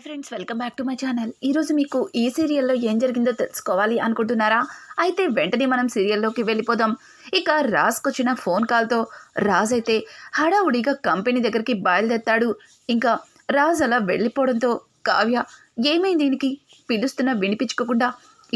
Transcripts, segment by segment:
Hi friends welcome back to my channel. ఈరోజు మీకు ఈ సీరియల్లో ఏం జరిగిందో తెలుసుకోవాలి అనుకుంటున్నారా? అయితే వెంటనే మనం సీరియల్లోకి వెళ్ళిపోదాం. ఇక రాజ్కొచ్చిన ఫోన్ కాల్తో రాజ్ అయితే హడావుడిగా కంపెనీ దగ్గరికి బయలుదేరతాడు. ఇంకా రాజ్ అలా వెళ్ళిపోవడంతో కావ్య ఏమైంది దీనికి? పిలుస్తున్నా వినిపించుకోకుండా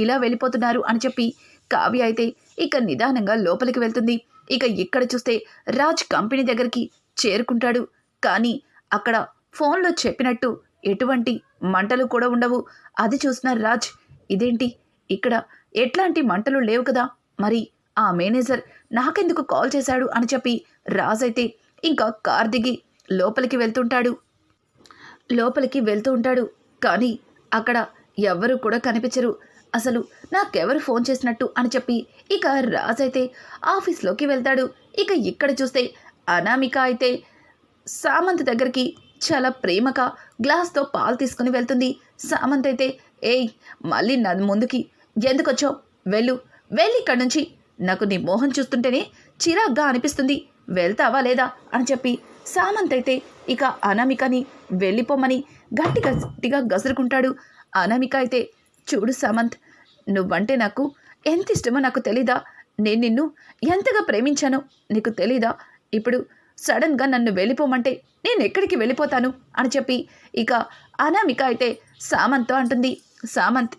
ఇలా వెళ్ళిపోతున్నారు అని చెప్పి కావ్య అయితే ఇక నిదానంగా లోపలికి వెళ్తుంది. ఇక ఇక్కడ చూస్తే రాజ్ కంపెనీ దగ్గరికి చేరుకుంటాడు. కానీ అక్కడ ఫోన్లో చెప్పినట్టు ఎటువంటి మంటలు కూడా ఉండవు. అది చూసిన రాజ్ ఇదేంటి? ఇక్కడ ఎట్లాంటి మంటలు లేవు కదా? మరి ఆ మేనేజర్ నాకెందుకు కాల్ చేశాడు? అని చెప్పి రాజ్ అయితే ఇంకా కార్ దిగి లోపలికి వెళ్తుంటాడు. లోపలికి వెళ్తూ ఉంటాడు. కానీ అక్కడ ఎవ్వరూ కూడా కనిపించరు. అసలు నాకెవరు ఫోన్ చేసినట్టు అని చెప్పి ఇక రాజ్ అయితే ఆఫీస్లోకి వెళ్తాడు. ఇక ఇక్కడ చూస్తే అనామిక అయితే సామంత్ దగ్గరికి చాలా ప్రేమగా గ్లాస్తో పాలు తీసుకుని వెళ్తుంది. సామంత్ అయితే ఏయ్ మళ్ళీ నా ముందుకి ఎందుకొచ్చావు? వెళ్ళు వెళ్ళి ఇక్కడి నుంచి. నాకు నీ మోహం చూస్తుంటేనే చిరాగ్గా అనిపిస్తుంది. వెళ్తావా లేదా? అని చెప్పి సామంత్ అయితే ఇక అనామికని వెళ్ళిపోమని గట్టి గట్టిగా గసురుకుంటాడు. అనామిక అయితే చూడు సామంత్ నువ్వంటే నాకు ఎంత ఇష్టమో నాకు తెలీదా? నేను నిన్ను ఎంతగా ప్రేమించానో నీకు తెలీదా? ఇప్పుడు సడన్గా నన్ను వెళ్ళిపోమంటే నేను ఎక్కడికి వెళ్ళిపోతాను? అని చెప్పి ఇక అనామిక అయితే సామంత్తో అంటుంది. సామంత్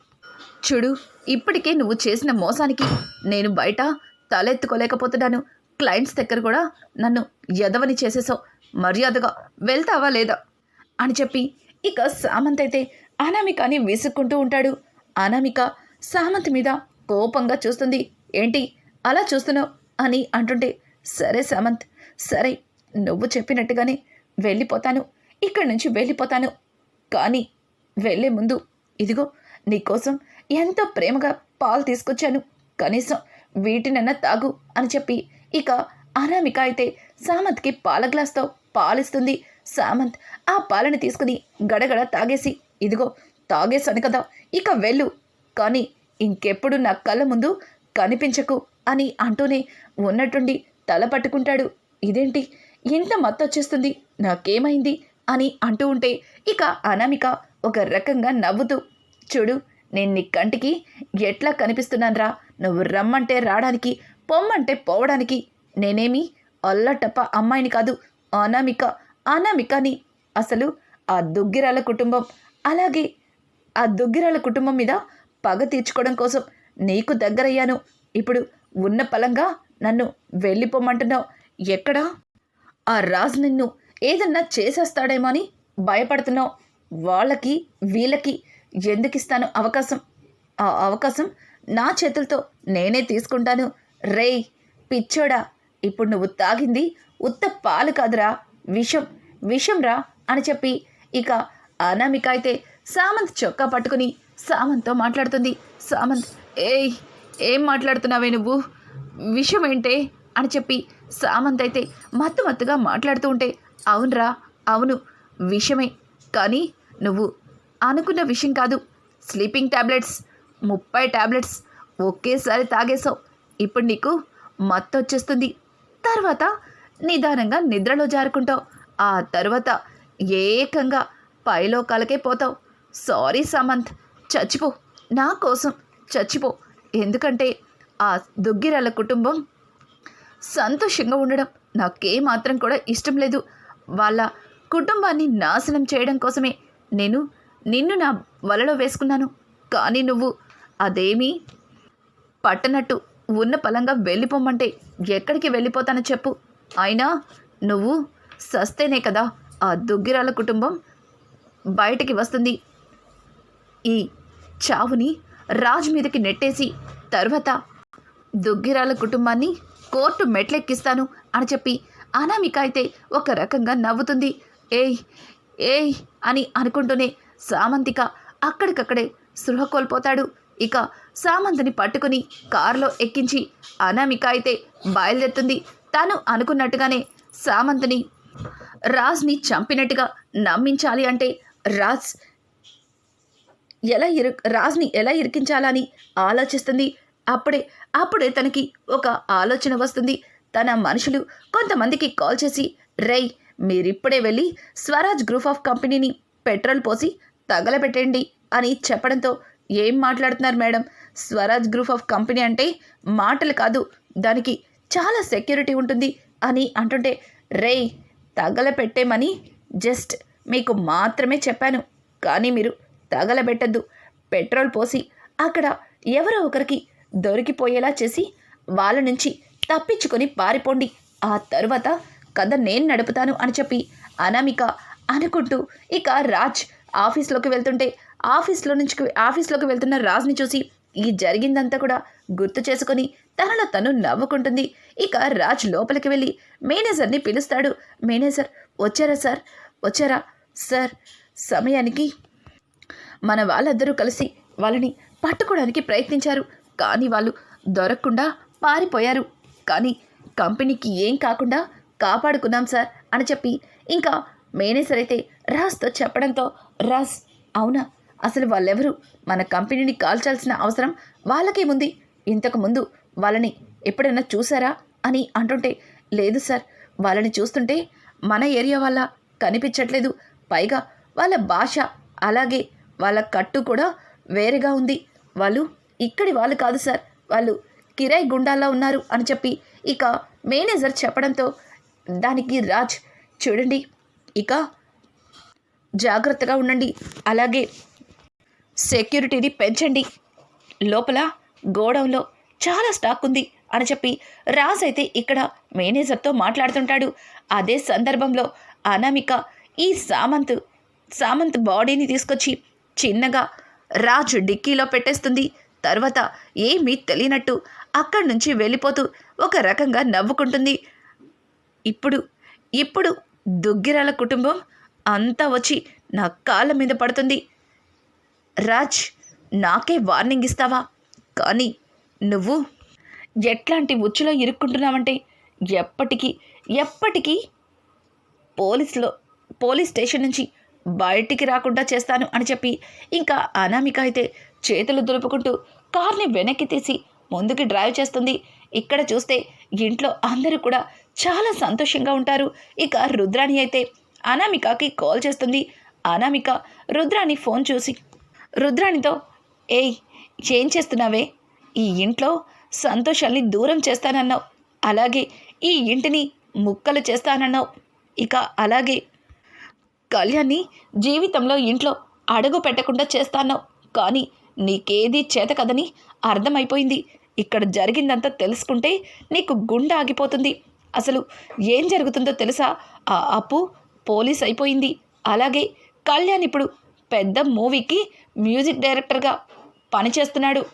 చూడు ఇప్పటికే నువ్వు చేసిన మోసానికి నేను బయట తలెత్తుకోలేకపోతున్నాను. క్లయింట్స్ దగ్గర కూడా నన్ను ఎదవని చేసేసావు. మర్యాదగా వెళ్తావా లేదా? అని చెప్పి ఇక సామంత్ అయితే అనామికని విసుక్కుంటూ ఉంటాడు. అనామిక సామంత్ మీద కోపంగా చూస్తుంది. ఏంటి అలా చూస్తున్నావు? అని అంటుంటే సరే సామంత్ సరే నువ్వు చెప్పినట్టుగానే వెళ్ళిపోతాను. ఇక్కడి నుంచి వెళ్ళిపోతాను. కానీ వెళ్ళే ముందు ఇదిగో నీకోసం ఎంతో ప్రేమగా పాలు తీసుకొచ్చాను. కనీసం వీటినన్నా తాగు అని చెప్పి ఇక అనామిక అయితే సామంత్కి పాల గ్లాస్తో పాలిస్తుంది. సామంత్ ఆ పాలని తీసుకుని గడగడ తాగేసి ఇదిగో తాగేశాను కదా ఇక వెళ్ళు. కానీ ఇంకెప్పుడు నా కళ్ళ ముందు కనిపించకు అని అంటూనే ఉన్నట్టుండి తల పట్టుకుంటాడు. ఇదేంటి? ఇంత మత్తొచ్చేస్తుంది నాకేమైంది? అని అంటూ ఉంటే ఇక అనామిక ఒక రకంగా నవ్వుతూ చూడు నేను నీ కంటికి ఎట్లా కనిపిస్తున్నానరా? నువ్వు రమ్మంటే రావడానికి పొమ్మంటే పోవడానికి నేనేమి అల్లటప్ప అమ్మాయిని కాదు. అనామిక అనామికని అసలు ఆ దుగ్గిరాల కుటుంబం అలాగే ఆ దుగ్గిరాల కుటుంబం మీద పగ తీర్చుకోవడం కోసం నీకు దగ్గరయ్యాను. ఇప్పుడు ఉన్న పలంగా నన్ను వెళ్ళిపోమంటున్నావు. ఎక్కడా? ఆ రాజు నిన్ను ఏదన్నా చేసేస్తాడేమో అని భయపడుతున్నావు. వాళ్ళకి వీళ్ళకి ఎందుకిస్తాను అవకాశం? ఆ అవకాశం నా చేతులతో నేనే తీసుకుంటాను. రేయ్ పిచ్చోడా ఇప్పుడు నువ్వు తాగింది ఉత్త పాలు కాదురా. విషం విషం రా అని చెప్పి ఇక అనామిక అయితే సామంత్ చొక్కా పట్టుకుని సామంత్తో మాట్లాడుతుంది. సామంత్ ఏయ్ ఏం మాట్లాడుతున్నావే నువ్వు? విషయం ఏంటే? అని చెప్పి సామంత్ అయితే మత్తు మత్తుగా మాట్లాడుతూ ఉంటే అవునరా అవును విషమే. కానీ నువ్వు అనుకున్న విషయం కాదు. స్లీపింగ్ ట్యాబ్లెట్స్ ముప్పై ట్యాబ్లెట్స్ ఒకేసారి తాగేసావు ఇప్పుడు నీకు మత్తు వచ్చేస్తుంది. తర్వాత నిదానంగా నిద్రలో జారుకుంటావు. ఆ తర్వాత ఏకంగా పైలోకాలకే పోతావు. సారీ సమంత్ చచ్చిపో. నా కోసం చచ్చిపో. ఎందుకంటే ఆ దుగ్గిరాల కుటుంబం సంతోషంగా ఉండడం నాకేమాత్రం కూడా ఇష్టం లేదు. వాళ్ళ కుటుంబాన్ని నాశనం చేయడం కోసమే నేను నిన్ను నా వలలో వేసుకున్నాను. కానీ నువ్వు అదేమీ పట్టనట్టు ఉన్న పలంగా వెళ్ళిపోమంటే ఎక్కడికి వెళ్ళిపోతానో చెప్పు. అయినా నువ్వు సస్తేనే కదా ఆ దుగ్గిరాల కుటుంబం బయటికి వస్తుంది. ఈ చావుని రాజు మీదకి నెట్టేసి తర్వాత దుగ్గిరాల కుటుంబాన్ని కోర్టు మెట్లెక్కిస్తాను అని చెప్పి అనామిక అయితే ఒక రకంగా నవ్వుతుంది. ఏయ్ ఏయ్ అని అనుకుంటూనే సామంతిక అక్కడికక్కడే సృహ కోల్పోతాడు. ఇక సామంతిని పట్టుకుని కారులో ఎక్కించి అనామిక అయితే బయలుదేరుతుంది. తాను అనుకున్నట్టుగానే సామంతిని రాజ్ని చంపినట్టుగా నమ్మించాలి అంటే రాజ్ ఎలా ఇరు రాజ్ని ఎలా ఇరికించాలని ఆలోచిస్తుంది. అప్పుడే అప్పుడే తనకి ఒక ఆలోచన వస్తుంది. తన మనుషులు కొంతమందికి కాల్ చేసి రై మీరిప్పుడే వెళ్ళి స్వరాజ్ గ్రూప్ ఆఫ్ కంపెనీని పెట్రోల్ పోసి తగలబెట్టండి అని చెప్పడంతో ఏం మాట్లాడుతున్నారు madam? Swaraj group of company అంటే మాటలు కాదు దానికి చాలా సెక్యూరిటీ ఉంటుంది అని అంటుంటే రే తగలపెట్టేమని జస్ట్ మీకు మాత్రమే చెప్పాను కానీ మీరు తగలబెట్టద్దు. పెట్రోల్ పోసి అక్కడ ఎవరో ఒకరికి దొరికిపోయేలా చేసి వాళ్ళ నుంచి తప్పించుకొని పారిపోండి. ఆ తరువాత కథ నేను నడుపుతాను అని చెప్పి అనామిక అనుకుంటూ ఇక రాజ్ ఆఫీస్లోకి వెళ్తుంటే ఆఫీస్లో నుంచి ఆఫీస్లోకి వెళ్తున్న రాజ్ని చూసి ఈ జరిగిందంతా కూడా గుర్తు చేసుకొని తనలో తను నవ్వుకుంటుంది. ఇక రాజ్ లోపలికి వెళ్ళి మేనేజర్ని పిలుస్తాడు. మేనేజర్ వచ్చారా సార్? వచ్చారా? సార్ సమయానికి మన వాళ్ళందరూ కలిసి వాళ్ళని పట్టుకోవడానికి ప్రయత్నించారు. కానీ వాళ్ళు దొరకకుండా పారిపోయారు. కానీ కంపెనీకి ఏం కాకుండా కాపాడుకున్నాం సార్ అని చెప్పి ఇంకా మేనేజర్ అయితే రాజ్తో చెప్పడంతో రాజ్ అవునా? అసలు వాళ్ళెవరు? మన కంపెనీని కాల్చాల్సిన అవసరం వాళ్ళకేముంది ఇంతకుముందు వాళ్ళని ఎప్పుడైనా చూసారా? అని అంటుంటే లేదు సార్. వాళ్ళని చూస్తుంటే మన ఏరియా వల్ల కనిపించట్లేదు. పైగా వాళ్ళ భాష అలాగే వాళ్ళ కట్టు కూడా వేరేగా ఉంది. వాళ్ళు ఇక్కడి వాళ్ళు కాదు సార్. వాళ్ళు కిరాయి గుండాల్లో ఉన్నారు అని చెప్పి ఇక మేనేజర్ చెప్పడంతో దానికి రాజ్ చూడండి ఇక జాగ్రత్తగా ఉండండి. అలాగే సెక్యూరిటీని పెంచండి. లోపల గోడౌన్లో చాలా స్టాక్ ఉంది అని చెప్పి రాజ్ అయితే ఇక్కడ మేనేజర్తో మాట్లాడుతుంటాడు. అదే సందర్భంలో అనామిక ఈ సామంత్ సామంత్ బాడీని తీసుకొచ్చి చిన్నగా రాజు డిక్కీలో పెట్టేస్తుంది. తర్వాత ఏమీ తెలియనట్టు అక్కడి నుంచి వెళ్ళిపోతూ ఒక రకంగా నవ్వుకుంటుంది. ఇప్పుడు ఇప్పుడు దుగ్గిరాల కుటుంబం అంతా వచ్చి నా కాళ్ళ మీద పడుతుంది. రాజ్ నాకే వార్నింగ్ ఇస్తావా? కానీ నువ్వు ఎట్లాంటి ఉచ్చులో ఇరుక్కుంటున్నావంటే ఎప్పటికీ ఎప్పటికీ పోలీసులో పోలీస్ స్టేషన్ నుంచి బయటికి రాకుండా చేస్తాను అని చెప్పి ఇంకా అనామిక అయితే చేతులు దులుపుకుంటూ కార్ని వెనక్కి తీసి ముందుకి డ్రైవ్ చేస్తుంది. ఇక్కడ చూస్తే ఇంట్లో అందరూ కూడా చాలా సంతోషంగా ఉంటారు. ఇక రుద్రాణి అయితే అనామికకి కాల్ చేస్తుంది. అనామిక రుద్రాణి ఫోన్ చూసి రుద్రాణితో ఏయ్ ఏం చేస్తున్నావే? ఈ ఇంట్లో సంతోషాన్ని దూరం చేస్తానన్నావు. అలాగే ఈ ఇంటిని ముక్కలు చేస్తానన్నావు. ఇక అలాగే కళ్యాణ్ని జీవితంలో ఇంట్లో అడుగు పెట్టకుండా చేస్తాన్నావు. కానీ నీకేది చేత కదని అర్థమైపోయింది. ఇక్కడ జరిగిందంతా తెలుసుకుంటే నీకు గుండె ఆగిపోతుంది. అసలు ఏం జరుగుతుందో తెలుసా? ఆ అప్పు పోలీస్ అయిపోయింది. అలాగే కళ్యాణ్ ఇప్పుడు పెద్ద మూవీకి మ్యూజిక్ డైరెక్టర్గా పనిచేస్తున్నాడు.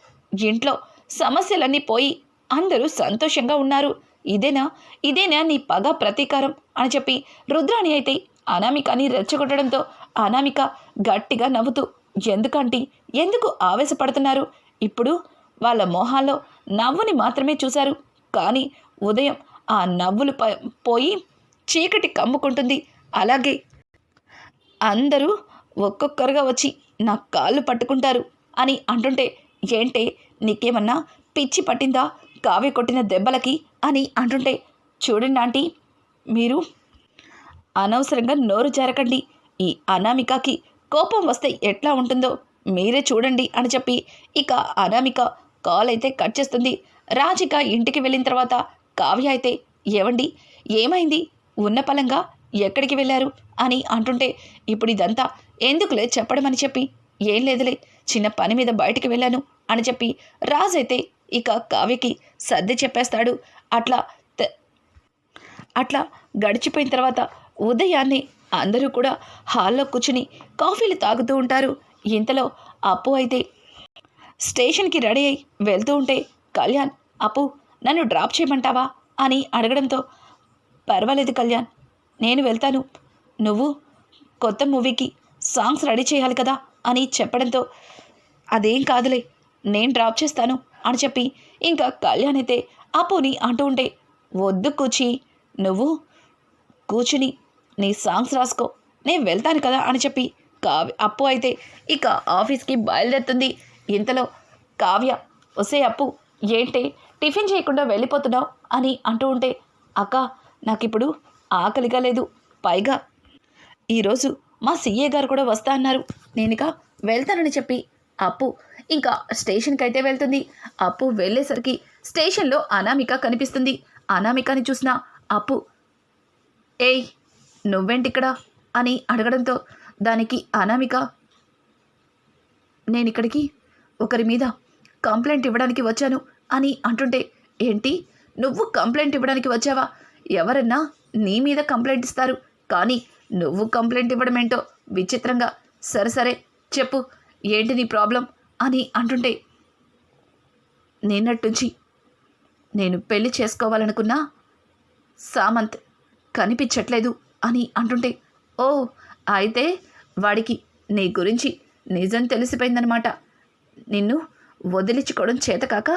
ఇంట్లో సమస్యలన్నీ పోయి అందరూ సంతోషంగా ఉన్నారు. ఇదేనా? ఇదేనా నీ పగ ప్రతీకారం? అని చెప్పి రుద్రాణి అయితే అనామికని రెచ్చగొట్టడంతో అనామిక గట్టిగా నవ్వుతూ ఎందుకంటే? ఎందుకు ఆవేశపడుతున్నారు? ఇప్పుడు వాళ్ళ మొహాల్లో నవ్వుని మాత్రమే చూశారు. కానీ ఉదయం ఆ నవ్వులు పోయి చీకటి కమ్ముకుంటుంది. అలాగే అందరూ ఒక్కొక్కరుగా వచ్చి నా కాళ్ళు పట్టుకుంటారు అని అంటుంటే ఏంటే నీకేమన్నా పిచ్చి పట్టిందా? కావి కొట్టిన దెబ్బలకి? అని అంటుంటే చూడండి ఆంటీ మీరు అనవసరంగా నోరు చేరకండి ఈ అనామికకి కోపం వస్తే ఎట్లా ఉంటుందో మీరే చూడండి అని చెప్పి ఇక అనామిక కాల్ అయితే కట్ చేస్తుంది. రాజిక ఇంటికి వెళ్ళిన తర్వాత కావ్య అయితే ఏవండి ఏమైంది? ఉన్న పలంగా ఎక్కడికి వెళ్ళారు? అని అంటుంటే ఇప్పుడు ఇదంతా ఎందుకులే చెప్పడం అని చెప్పి ఏం లేదులే చిన్న పని మీద బయటికి వెళ్ళాను అని చెప్పి రాజు అయితే ఇక కావ్యకి సర్ది చెప్పేస్తాడు. అట్లా అట్లా గడిచిపోయిన తర్వాత ఉదయాన్నే అందరూ కూడా హాల్లో కూర్చుని కాఫీలు తాగుతూ ఉంటారు. ఇంతలో అప్పు అయితే స్టేషన్కి రెడీ అయి వెళ్తూ ఉంటే కళ్యాణ్ అప్పు నన్ను డ్రాప్ చేయమంటావా? అని అడగడంతో పర్వాలేదు కళ్యాణ్ నేను వెళ్తాను. నువ్వు కొత్త మూవీకి సాంగ్స్ రెడీ చేయాలి కదా? అని చెప్పడంతో అదేం కాదులే నేను డ్రాప్ చేస్తాను అని చెప్పి ఇంకా కళ్యాణ్ అయితే అప్పుని అంటూ ఉంటే వద్దు కూచి నువ్వు కూర్చుని నీ సాంగ్స్ రాసుకో. నేను వెళ్తాను కదా అని చెప్పి కావ్య అప్పు అయితే ఇక ఆఫీస్కి బయలుదేరుతుంది. ఇంతలో కావ్య వసే అప్పు ఏంటి టిఫిన్ చేయకుండా వెళ్ళిపోతున్నావు? అని అంటూ ఉంటే అక్క నాకు ఇప్పుడు ఆకలిగా లేదు. పైగా ఈరోజు మా సీఏ గారు కూడా వస్తా అన్నారు. నేనుక వెళ్తానని చెప్పి అప్పు ఇంకా స్టేషన్కి అయితే వెళ్తుంది. అప్పు వెళ్ళేసరికి స్టేషన్లో అనామిక కనిపిస్తుంది. అనామికని చూసిన అప్పు ఏయ్ నువ్వేంటిక్కడ? అని అడగడంతో దానికి అనామిక నేను ఇక్కడికి ఒకరి మీద కంప్లైంట్ ఇవ్వడానికి వచ్చాను అని అంటుంటే ఏంటి? నువ్వు కంప్లైంట్ ఇవ్వడానికి వచ్చావా? ఎవరన్నా నీ మీద కంప్లైంట్ ఇస్తారు కానీ నువ్వు కంప్లైంట్ ఇవ్వడం ఏంటో విచిత్రంగా సరే సరే చెప్పు ఏంటి నీ ప్రాబ్లం? అని అంటుంటే నిన్నట్టుంచి నేను పెళ్ళి చేసుకోవాలనుకున్నా సామంత్ కనిపించట్లేదు. అని అంటుంటే ఓ అయితే వాడికి నీ గురించి నిజం తెలిసిపోయిందనమాట నిన్ను వదిలించుకోవడం చేతకాక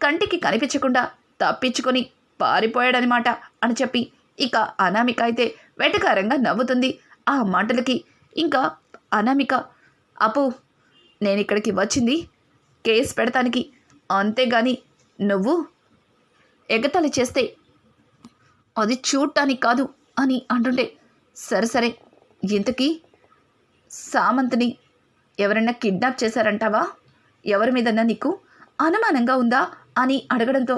కంటికి కనిపించకుండా తప్పించుకొని పారిపోయాడనమాట అని చెప్పి ఇక అనామిక అయితే వెటకారంగా నవ్వుతుంది. ఆ మాటలకి ఇంకా అనామిక అపు నేను ఇక్కడికి వచ్చింది కేసు పెడతానికి. అంతేగాని నువ్వు ఎగతాళి చేస్తే అది చూడటానికి కాదు. అని అంటుంటే సరే సరే. ఇంతకీ సామంత్ని ఎవరైనా కిడ్నాప్ చేశారంటావా? ఎవరి మీదన్నా నీకు అనుమానంగా ఉందా అని అడగడంతో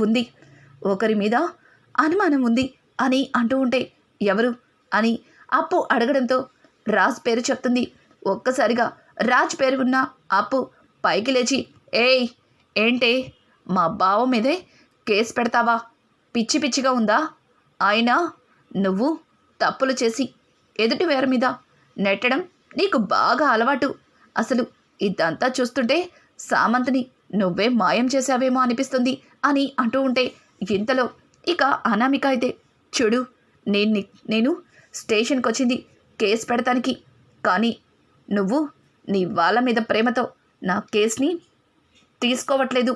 ఉంది. ఒకరి మీద అనుమానం ఉంది అని అంటూ ఉంటే ఎవరు అని అప్పు అడగడంతో రాజ్ పేరు చెప్తుంది. ఒక్కసారిగా రాజ్ పేరు ఉన్న అప్పు పైకి లేచి ఏయ్ ఏంటే? మా బావ మీదే కేసు పెడతావా? పిచ్చి పిచ్చిగా ఉందా? అయినా నువ్వు తప్పులు చేసి ఎదుటి వేర మీద నెట్టడం నీకు బాగా అలవాటు. అసలు ఇదంతా చూస్తుంటే సామంత్ని నువ్వే మాయం చేశావేమో అనిపిస్తుంది అని అంటూ ఉంటే ఇంతలో ఇక అనామిక అయితే చూడు నేను నేను స్టేషన్కి వచ్చింది కేసు పెడతానికి. కానీ నువ్వు నీ వాళ్ళ మీద ప్రేమతో నా కేసుని తీసుకోవట్లేదు.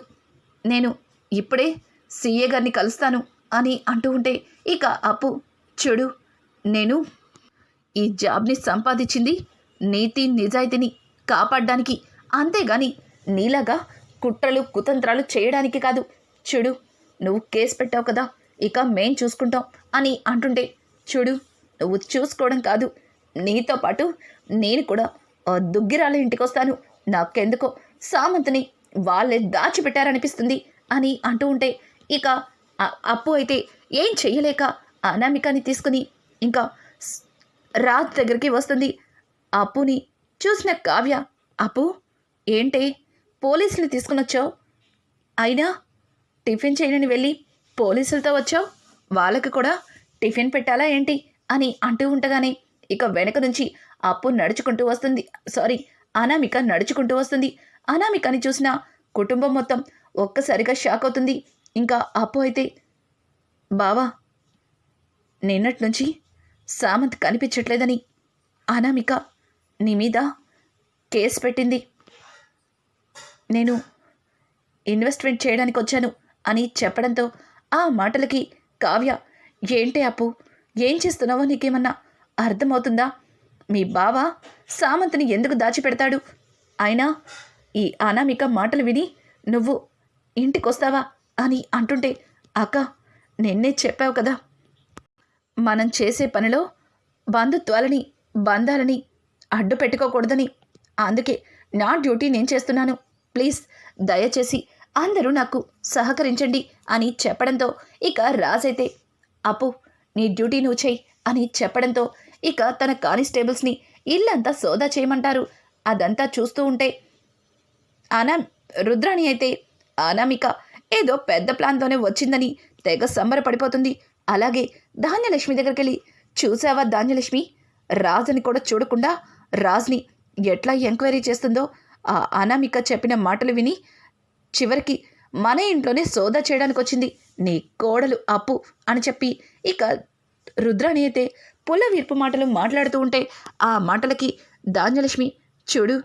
నేను ఇప్పుడే సీఏ గారిని కలుస్తాను అని అంటూ ఉంటే ఇక అప్పు చూడు నేను ఈ జాబ్ని సంపాదించింది నీతి నిజాయితీని కాపాడడానికి. అంతేగాని నీలాగా కుట్రలు కుతంత్రాలు చేయడానికి కాదు. చూడు నువ్వు కేసు పెట్టావు కదా ఇక మేం చూసుకుంటాం అని అంటుంటే చూడు నువ్వు చూసుకోవడం కాదు. నీతో పాటు నేను కూడా దుగ్గిరాల ఇంటికి వస్తాను నాకెందుకో సామంత్ని వాళ్ళే దాచిపెట్టారనిపిస్తుంది అని అంటూ ఉంటే ఇక అప్పు అయితే ఏం చెయ్యలేక అనామికాని తీసుకుని ఇంకా స్- రాజ్ దగ్గరికి వస్తుంది. అప్పుని చూసిన కావ్య అప్పు ఏంటే? పోలీసులు తీసుకుని వచ్చావు అయినా టిఫిన్ చేయనని వెళ్ళి పోలీసులతో వచ్చావు? వాళ్ళకి కూడా టిఫిన్ పెట్టాలా ఏంటి? అని అంటూ ఉండగానే ఇక వెనక నుంచి అప్పు నడుచుకుంటూ వస్తుంది. సారీ అనామిక నడుచుకుంటూ వస్తుంది. అనామికని చూసిన కుటుంబం మొత్తం ఒక్కసారిగా షాక్ అవుతుంది. ఇంకా అప్పు అయితే బావా నిన్నటి నుంచి సామంత్ కనిపించట్లేదని అనామిక నీ మీద కేసు పెట్టింది. నేను ఇన్వెస్ట్మెంట్ చేయడానికి వచ్చాను అని చెప్పడంతో ఆ మాటలకి కావ్య ఏంటి అప్పు? ఏం చేస్తున్నావో నీకేమన్నా అర్థమవుతుందా? మీ బావ సామంత్ని ఎందుకు దాచిపెడతాడు? అయినా ఈ అనామిక మాటలు విని నువ్వు ఇంటికొస్తావా? అని అంటుంటే అక్క నిన్నే చెప్పావు కదా మనం చేసే పనిలో బంధుత్వాలని బంధాలని అడ్డు పెట్టుకోకూడదని. అందుకే నా డ్యూటీ నేను చేస్తున్నాను. ప్లీజ్ దయచేసి అందరూ నాకు సహకరించండి అని చెప్పడంతో ఇక రాజైతే అప్పు నీ డ్యూటీ నువ్వు చెయ్యి అని చెప్పడంతో ఇక తన కానిస్టేబుల్స్ని ఇల్లంతా సోదా చేయమంటారు. అదంతా చూస్తూ ఉంటే అనా రుద్రాణి అయితే అనామిక ఏదో పెద్ద ప్లాన్తోనే వచ్చిందని తెగ సంబరపడిపోతుంది. అలాగే ధాన్యలక్ష్మి దగ్గరికి వెళ్ళి చూసావా ధాన్యలక్ష్మి? రాజుని కూడా చూడకుండా రాజ్ని ఎట్లా ఎంక్వైరీ చేస్తుందో ఆ అనామిక చెప్పిన మాటలు విని చివరికి మన ఇంట్లోనే సోదా చేయడానికి వచ్చింది నీ కోడలు అప్పు అని చెప్పి ఇక రుద్రాణి అయితే పుల్ల వీర్పు మాటలు మాట్లాడుతూ ఉంటే ఆ మాటలకి ధాన్యలక్ష్మి చూడు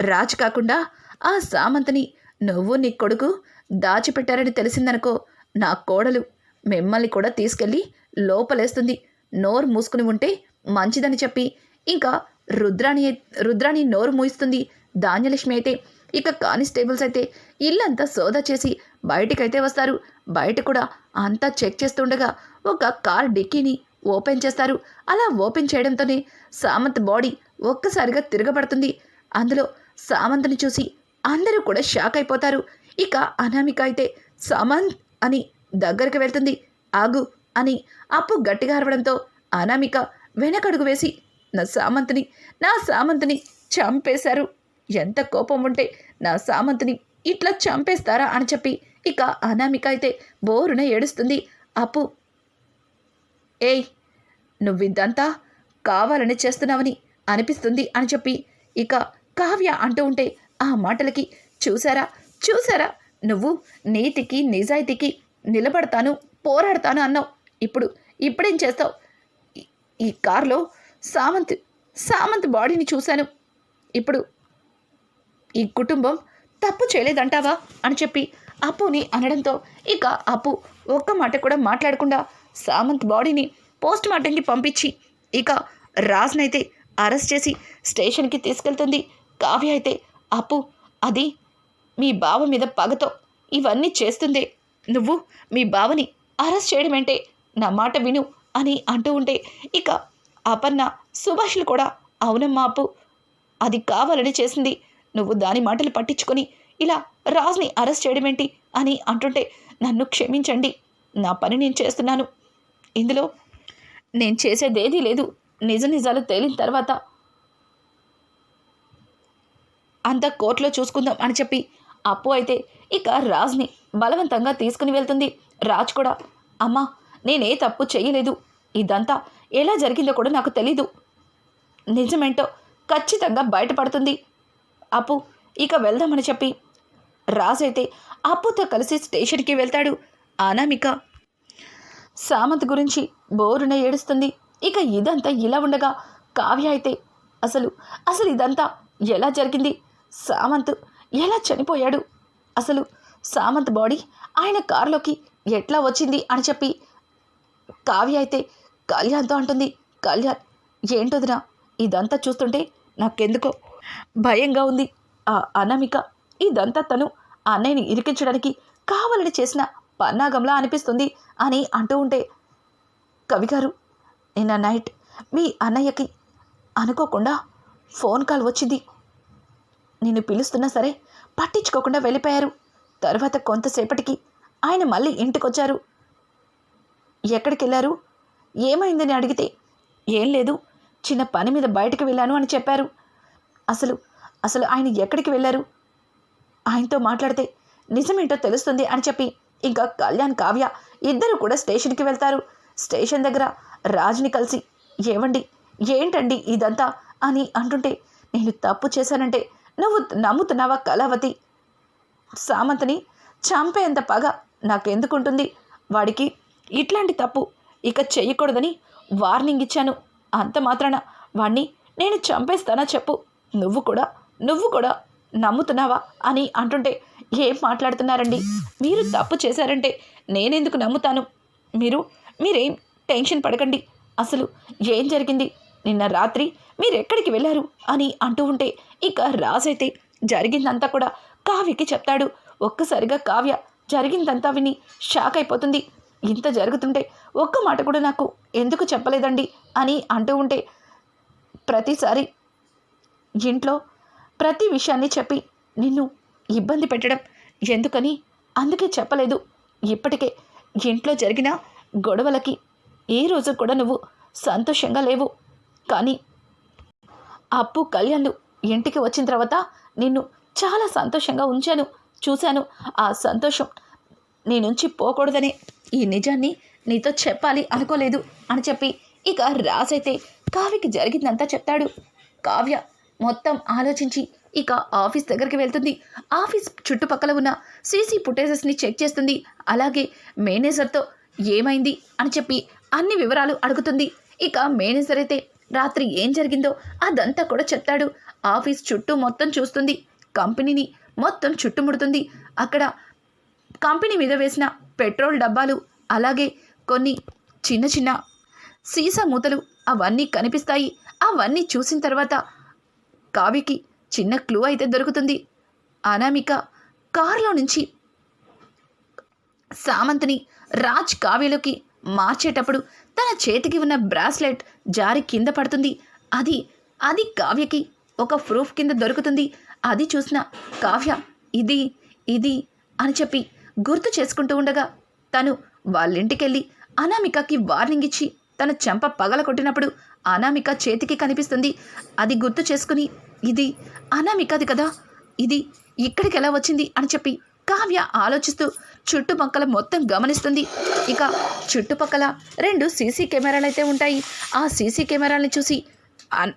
రాజు కాకుండా ఆ సామంతని నువ్వు నీ కొడుకు దాచిపెట్టారని తెలిసిందనుకో నా కోడలు మిమ్మల్ని కూడా తీసుకెళ్ళి లోపలేస్తుంది. నోరు మూసుకుని ఉంటే మంచిదని చెప్పి. ఇంకా రుద్రాణి రుద్రాణి నోరు మూయిస్తుంది. ధాన్యలక్ష్మి అయితే ఇక కానిస్టేబుల్స్ అయితే ఇల్లంతా సోదా చేసి బయటికైతే వస్తారు. బయట కూడా అంతా చెక్ చేస్తుండగా ఒక కార్ డిక్కీని ఓపెన్ చేస్తారు. అలా ఓపెన్ చేయడంతోనే సామంత్ బాడీ ఒక్కసారిగా తిరగబడుతుంది. అందులో సామంత్ని చూసి అందరూ కూడా షాక్ అయిపోతారు. ఇక అనామిక అయితే సామంత్ అని దగ్గరికి వెళ్తుంది. ఆగు అని అప్పు గట్టిగా అరవడంతో అనామిక వెనకడుగు వేసి నా సామంతిని నా సామంతిని చంపేశారు. ఎంత కోపం ఉంటే నా సామంతిని ఇట్లా చంపేస్తారా అని చెప్పి ఇక అనామిక అయితే బోరున ఏడుస్తుంది. అప్పు ఏయ్ నువ్విదంతా కావాలని చేస్తున్నావని అనిపిస్తుంది అని చెప్పి ఇక కావ్య అంటూ ఉంటే ఆ మాటలకి చూసారా చూసారా నువ్వు నీతికి నిజాయితీకి నిలబడతాను పోరాడతాను అన్నావు. ఇప్పుడు ఇప్పుడేం చేస్తావు? ఈ- కారులో సామంత్ సామంత్ బాడీని చూశాను. ఇప్పుడు ఈ కుటుంబం తప్పు చేయలేదంటావా? అని చెప్పి అప్పుని అనడంతో ఇక అప్పు ఒక్క మాట కూడా మాట్లాడకుండా సామంత్ బాడీని పోస్ట్ మార్టంకి పంపించి ఇక రాజునైతే అరెస్ట్ చేసి స్టేషన్కి తీసుకెళ్తుంది. కావ్య అయితే అప్పు అది మీ బావ మీద పగతో ఇవన్నీ చేస్తుందే. నువ్వు మీ బావని అరెస్ట్ చేయడమేంటే నా మాట విను అని అంటూ ఉంటే ఇక అపర్ణ సుభాష్లు కూడా అవునమ్మా అప్పు అది కావాలని చేసింది. నువ్వు దాని మాటలు పట్టించుకొని ఇలా రాజ్ని అరెస్ట్ చేయడమేంటి అని అంటుంటే నన్ను క్షమించండి నా పని నేను చేస్తున్నాను. ఇందులో నేను చేసేదేదీ లేదు. నిజ నిజాలు తేలిన తర్వాత అంతా కోర్టులో చూసుకుందాం అని చెప్పి అప్పు అయితే ఇక రాజ్ని బలవంతంగా తీసుకుని వెళ్తుంది. రాజ్ కూడా అమ్మా నేనే తప్పు చేయలేదు. ఇదంతా ఎలా జరిగిందో కూడా నాకు తెలీదు. నిజమేంటో ఖచ్చితంగా బయటపడుతుంది. అప్పు ఇక వెళ్దామని చెప్పి. రాజు అయితే అప్పుతో కలిసి స్టేషన్కి వెళ్తాడు. అనామిక సామంత్ గురించి బోరున ఏడుస్తుంది. ఇక ఇదంతా ఇలా ఉండగా కావ్య అయితే అసలు అసలు ఇదంతా ఎలా జరిగింది? సామంత్ ఎలా చనిపోయాడు? అసలు సామంత్ బాడీ ఆయన కారులోకి ఎట్లా వచ్చింది అని చెప్పి కావ్య అయితే కళ్యాణ్తో అంటుంది కళ్యాణ్ ఏంటొదినా ఇదంతా చూస్తుంటే నాకెందుకో భయంగా ఉంది. ఆ అనామిక ఇదంతా తను ఆ అన్నయ్యని ఇరికించడానికి కావాలని చేసిన పన్నాగంలా అనిపిస్తుంది అని అంటూ ఉంటే కవిగారు నిన్న నైట్ మీ అన్నయ్యకి అనుకోకుండా ఫోన్ కాల్ వచ్చింది. నిన్ను పిలుస్తున్నా సరే పట్టించుకోకుండా వెళ్ళిపోయారు. తర్వాత కొంతసేపటికి ఆయన మళ్ళీ ఇంటికొచ్చారు. ఎక్కడికి వెళ్ళారు ఏమైందని అడిగితే ఏం లేదు చిన్న పని మీద బయటకు వెళ్ళాను అని చెప్పారు. అసలు అసలు ఆయన ఎక్కడికి వెళ్ళారు? ఆయనతో మాట్లాడితే నిజమేంటో తెలుస్తుంది అని చెప్పి ఇంకా కళ్యాణ్ కావ్య ఇద్దరు కూడా స్టేషన్కి వెళ్తారు. స్టేషన్ దగ్గర రాజుని కలిసి ఏవండి? ఏంటండి ఇదంతా? అని అంటుంటే నేను తప్పు చేశానంటే నువ్వు నమ్ముతున్నావా కళావతి? సామంతని చంపేంత పగ నాకెందుకుంటుంది? వాడికి ఇట్లాంటి తప్పు ఇక చెయ్యకూడదని వార్నింగ్ ఇచ్చాను. అంత మాత్రాన వాణ్ణి నేను చంపేస్తానా చెప్పు. నువ్వు కూడా నువ్వు కూడా నమ్ముతున్నావా అని అంటుంటే ఏం మాట్లాడుతున్నారండి? మీరు తప్పు చేశారంటే నేనెందుకు నమ్ముతాను? మీరు మీరేం టెన్షన్ పడకండి. అసలు ఏం జరిగింది? నిన్న రాత్రి మీరు ఎక్కడికి వెళ్ళారు? అని అంటూ ఉంటే ఇక రాజైతే జరిగిందంతా కూడా కావ్యకి చెప్తాడు. ఒక్కసారిగా కావ్య జరిగిందంతా విని షాక్ అయిపోతుంది. ఇంత జరుగుతుంటే ఒక్క మాట కూడా నాకు ఎందుకు చెప్పలేదండి అని అంటూ ఉంటే ప్రతిసారి ఇంట్లో ప్రతి విషయాన్ని చెప్పి నిన్ను ఇబ్బంది పెట్టడం ఎందుకని అందుకే చెప్పలేదు. ఇప్పటికే ఇంట్లో జరిగిన గొడవలకి ఏ రోజు కూడా నువ్వు సంతోషంగా లేవు. కానీ అప్పు కళ్యాణ్లు ఇంటికి వచ్చిన తర్వాత నిన్ను చాలా సంతోషంగా ఉంచాను చూశాను. ఆ సంతోషం నీ నుంచి పోకూడదనే ఈ నిజాన్ని నీతో చెప్పాలి అనుకోలేదు అని చెప్పి ఇక రాజైతే కావ్యకి జరిగిందంతా చెప్తాడు. కావ్య మొత్తం ఆలోచించి ఇక ఆఫీస్ దగ్గరికి వెళ్తుంది. ఆఫీస్ చుట్టుపక్కల ఉన్న సీసీ ఫుటేజెస్ని చెక్ చేస్తుంది. అలాగే మేనేజర్తో ఏమైంది అని చెప్పి అన్ని వివరాలు అడుగుతుంది. ఇక మేనేజర్ అయితే రాత్రి ఏం జరిగిందో అదంతా కూడా చెప్తాడు. ఆఫీస్ చుట్టూ మొత్తం చూస్తుంది. కంపెనీని మొత్తం చుట్టుముడుతుంది. అక్కడ కంపెనీ మీద వేసిన పెట్రోల్ డబ్బాలు అలాగే కొన్ని చిన్న చిన్న సీసా మూతలు అవన్నీ కనిపిస్తాయి. అవన్నీ చూసిన తర్వాత కావికి చిన్న క్లూ అయితే దొరుకుతుంది. అనామిక కారులో నుంచి సామంత్ని రాజ్ కావ్యలోకి మార్చేటప్పుడు తన చేతికి ఉన్న బ్రాస్లెట్ జారి కింద పడుతుంది. అది అది కావ్యకి ఒక ప్రూఫ్ కింద దొరుకుతుంది. అది చూసిన కావ్య ఇది ఇది అని చెప్పి గుర్తు చేసుకుంటూ ఉండగా తను వాళ్ళింటికెళ్ళి అనామికకి వార్నింగ్ ఇచ్చి తన చెంప పగల కొట్టినప్పుడు అనామిక చేతికి కనిపిస్తుంది. అది గుర్తు చేసుకుని ఇది అనామికది కదా ఇది ఇక్కడికి ఎలా వచ్చింది అని చెప్పి కావ్య ఆలోచిస్తూ చుట్టుపక్కల మొత్తం గమనిస్తుంది. ఇక చుట్టుపక్కల రెండు సీసీ కెమెరాలు అయితే ఉంటాయి. ఆ సీసీ కెమెరాలను చూసి అన్-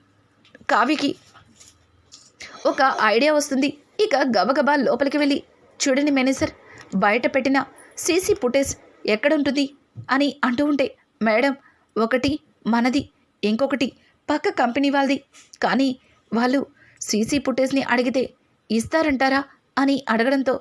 ఒక ఐడియా వస్తుంది. ఇక గబగబా లోపలికి వెళ్ళి చూడండి మేనేజర్ బయట పెట్టిన సీసీ ఫుటేజ్ ఎక్కడుంటుంది? అని అంటూ ఉంటే మేడం ఒకటి మనది ఇంకొకటి పక్క కంపెనీ వాళ్ళది. కానీ వాళ్ళు సీసీ ఫుటేజ్ని అడిగితే ఇస్తారంటారా? అని అడగడంతో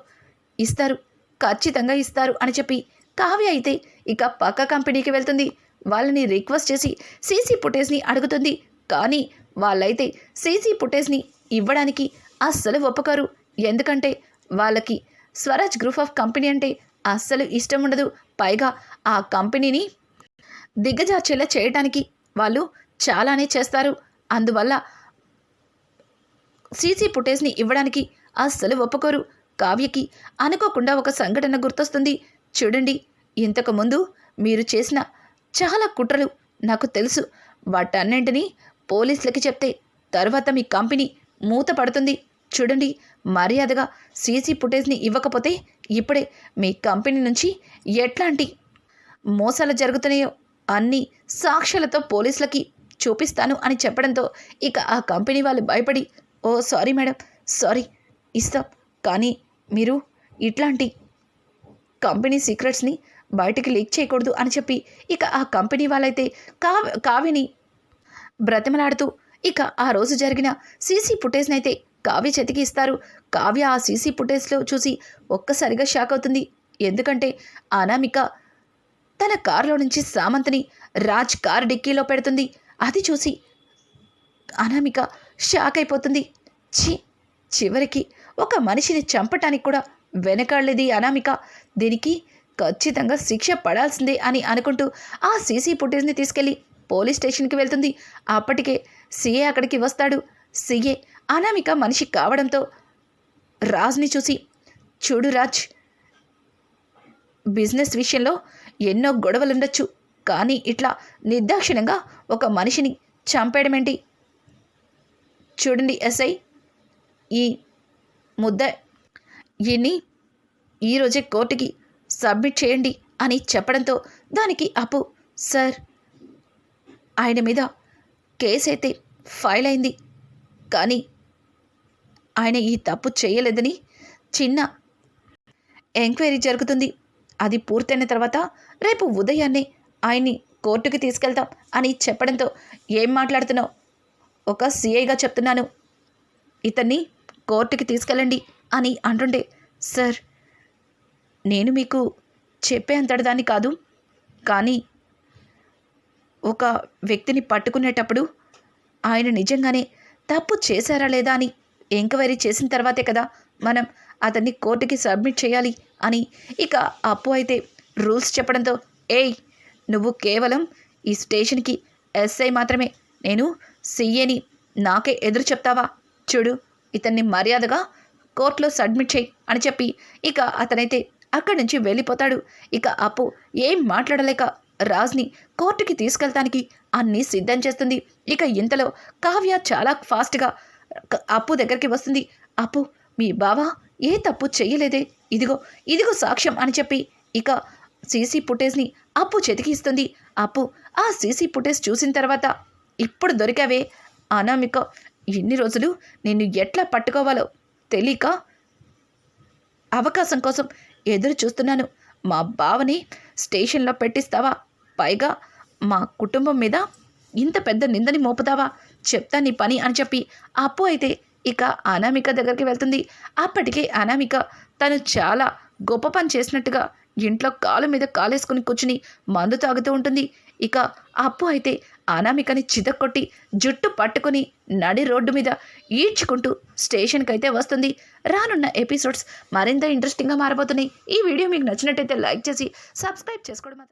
ఇస్తారు. ఖచ్చితంగా ఇస్తారు అని చెప్పి కావ్య అయితే ఇక పక్క కంపెనీకి వెళ్తుంది. వాళ్ళని రిక్వెస్ట్ చేసి సీసీ ఫుటేజ్ని అడుగుతుంది. కానీ వాళ్ళైతే సీసీ ఫుటేజ్ని ఇవ్వడానికి అస్సలు ఒప్పుకోరు. ఎందుకంటే వాళ్ళకి స్వరాజ్ గ్రూప్ ఆఫ్ కంపెనీ అంటే అస్సలు ఇష్టం ఉండదు. పైగా ఆ కంపెనీని దిగ్గజార్చేలా చేయడానికి వాళ్ళు చాలానే చేస్తారు. అందువల్ల సీసీ ఫుటేజ్ని ఇవ్వడానికి అస్సలు ఒప్పుకోరు. కావ్యకి అనుకోకుండా ఒక సంఘటన గుర్తొస్తుంది. చూడండి ఇంతకుముందు మీరు చేసిన చాలా కుట్రలు నాకు తెలుసు. వాటన్నింటినీ పోలీసులకి చెప్తే తర్వాత మీ కంపెనీ మూత పడుతుంది. చూడండి మర్యాదగా సీసీ ఫుటేజ్ని ఇవ్వకపోతే ఇప్పుడే మీ కంపెనీ నుంచి ఎట్లాంటి మోసాలు జరుగుతున్నాయో అన్ని సాక్ష్యాలతో పోలీసులకి చూపిస్తాను అని చెప్పడంతో ఇక ఆ కంపెనీ వాళ్ళు భయపడి ఓ సారీ మేడం సారీ ఇస్తాం. కానీ మీరు ఇట్లాంటి కంపెనీ సీక్రెట్స్ని బయటికి లీక్ చేయకూడదు అని చెప్పి ఇక ఆ కంపెనీ వాళ్ళైతే కావ్ కావ్యని బ్రతిమలాడుతూ ఇక ఆ రోజు జరిగిన సీసీ ఫుటేజ్ని అయితే కావ్య చేతికి ఇస్తారు. కావ్య ఆ సీసీ ఫుటేజ్లో చూసి ఒక్కసారిగా షాక్ అవుతుంది. ఎందుకంటే అనామిక తన కారులో నుంచి సామంత్ని రాజ్ కార్ డిక్కీలో పెడుతుంది. అది చూసి అనామిక షాక్ అయిపోతుంది. ఛీ చివరికి ఒక మనిషిని చంపటానికి కూడా వెనకాడలేది అనామిక. దీనికి ఖచ్చితంగా శిక్ష పడాల్సిందే అని అనుకుంటూ ఆ సీసీ ఫుటేజ్ని తీసుకెళ్ళి పోలీస్ స్టేషన్కి వెళ్తుంది. అప్పటికే సీఏ అక్కడికి వస్తాడు. సీఏ అనామిక మనిషి కావడంతో రాజ్ని చూసి చూడు రాజ్ బిజినెస్ విషయంలో ఎన్నో గొడవలుండొచ్చు కానీ ఇట్లా నిర్దాక్షిణ్యంగా ఒక మనిషిని చంపేయడమేంటి? చూడండి ఎస్ఐ ఈ ముద్ద. ఇన్ని ఈరోజే కోర్టుకి సబ్మిట్ చేయండి అని చెప్పడంతో దానికి అప్పు. సార్ ఆయన మీద కేసు అయితే ఫైల్ అయింది. కానీ ఆయన ఈ తప్పు చేయలేదని చిన్న ఎంక్వైరీ జరుగుతుంది. అది పూర్తయిన తర్వాత రేపు ఉదయాన్నే ఆయన్ని కోర్టుకి తీసుకెళ్తాం అని చెప్పడంతో ఏం మాట్లాడుతున్నావు? ఒక సీఐగా చెప్తున్నాను. ఇతన్ని కోర్టుకి తీసుకెళ్ళండి అని అంటుండే. సార్ నేను మీకు చెప్పే అంతటి దాన్ని కాదు. కానీ ఒక వ్యక్తిని పట్టుకునేటప్పుడు ఆయన నిజంగానే తప్పు చేశారా లేదా అని ఎంక్వైరీ చేసిన తర్వాతే కదా మనం అతన్ని కోర్టుకి సబ్మిట్ చేయాలి అని ఇక అప్పు అయితే రూల్స్ చెప్పడంతో ఏయ్ నువ్వు కేవలం ఈ స్టేషన్కి ఎస్ఐ మాత్రమే. నేను సీఏని నాకే ఎదురు చెప్తావా? చూడు. ఇతన్ని మర్యాదగా కోర్టులో సబ్మిట్ చేయి అని చెప్పి ఇక అతనైతే అక్కడి నుంచి వెళ్ళిపోతాడు. ఇక అప్పు ఏం మాట్లాడలేక రాజ్ని కోర్టుకి తీసుకెళ్తానికి అన్నీ సిద్ధం చేస్తుంది. ఇక ఇంతలో కావ్య చాలా ఫాస్ట్గా అప్పు దగ్గరికి వస్తుంది. అప్పు మీ బావ ఏ తప్పు చేయలేదే? ఇదిగో ఇదిగో సాక్ష్యం అని చెప్పి ఇక సీసీ ఫుటేజ్ని అప్పు చేతికి ఇస్తుంది. అప్పు ఆ సీసీ ఫుటేజ్ చూసిన తర్వాత ఇప్పుడు దొరికావే? అనామిక ఎన్ని రోజులు నిన్ను ఎట్లా పట్టుకోవాలో తెలియక అవకాశం కోసం ఎదురు చూస్తున్నాను. మా బావని స్టేషన్లో పెట్టిస్తావా? పైగా మా కుటుంబం మీద ఇంత పెద్ద నిందని మోపుతావా? చెప్తా నీ పని అని చెప్పి అప్పు అయితే ఇక అనామిక దగ్గరికి వెళ్తుంది. అప్పటికే అనామిక తను చాలా గొప్ప పని చేసినట్టుగా ఇంట్లో కాలు మీద కాలేసుకుని కూర్చుని మందు తాగుతూ ఉంటుంది. ఇక అప్పు అయితే అనామికని చితక్కొట్టి జుట్టు పట్టుకుని నడి రోడ్డు మీద ఈడ్చుకుంటూ స్టేషన్కి అయితే వస్తుంది. రానున్న ఎపిసోడ్స్ మరింత ఇంట్రెస్టింగ్గా మారబోతున్నాయి. ఈ వీడియో మీకు నచ్చినట్టయితే లైక్ చేసి సబ్స్క్రైబ్ చేసుకోవడం మాత్రం